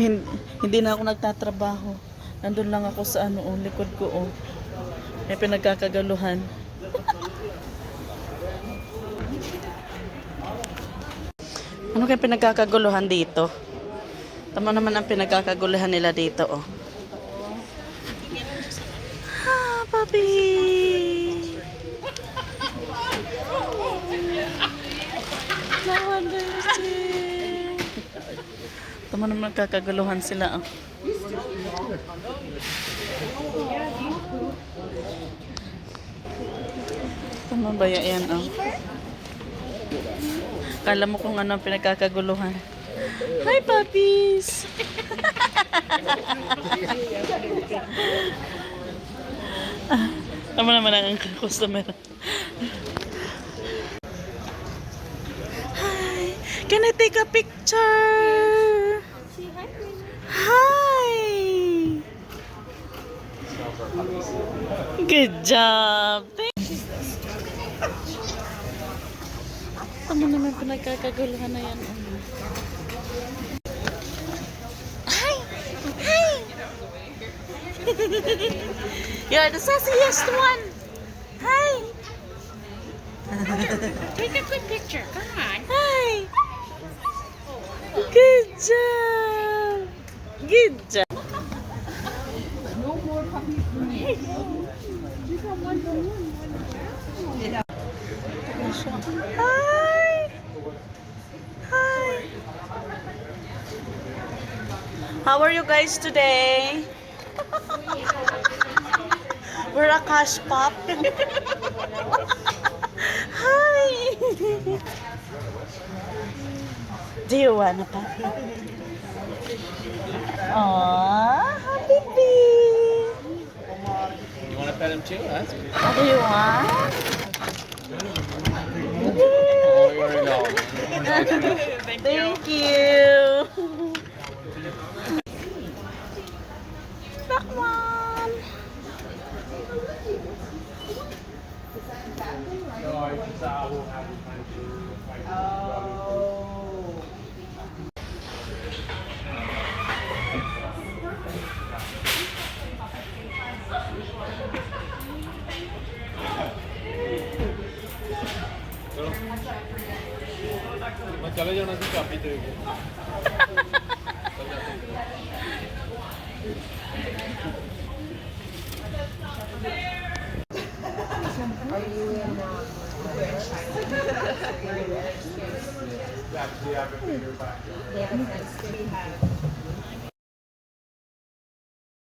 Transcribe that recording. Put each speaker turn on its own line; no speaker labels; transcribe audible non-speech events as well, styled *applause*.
Hindi, hindi na ako nagtatrabaho. Nandun lang ako sa ano, oh, likod ko, oh. May pinagkakagaluhan. *laughs* ano kaya pinagkakaguluhan dito? Tama naman ang pinagkakaguluhan nila dito, oh. Ah, papi! Tama naman nagkakaguluhan sila, oh. Tama ba yan, oh? Kala mo kung ano ang pinagkakaguluhan. Hi, puppies! ah, *laughs* tama naman ang customer. Hi! Can I take a picture? Hi! Good job! Thank Tama naman pinagkakaguluhan na yan. Hi! Hi! *laughs* You're the sassiest one! Hi!
Take a good picture. Come on.
Hi! Good job! No more puppies Hi. Hi. How are you guys today? *laughs* We're a cash pop. *laughs* Hi. Do you want a puppy? Aww, happy bee.
You want to pet him too? That's good.
What do you want?
Oh, you already know. *laughs*
Thank you. ਚਲੇ
ਜਾਣਾ ਸੀ ਚਾਬੀ ਤੇ Yeah, we have
a bigger back. Yeah, we have a bigger back.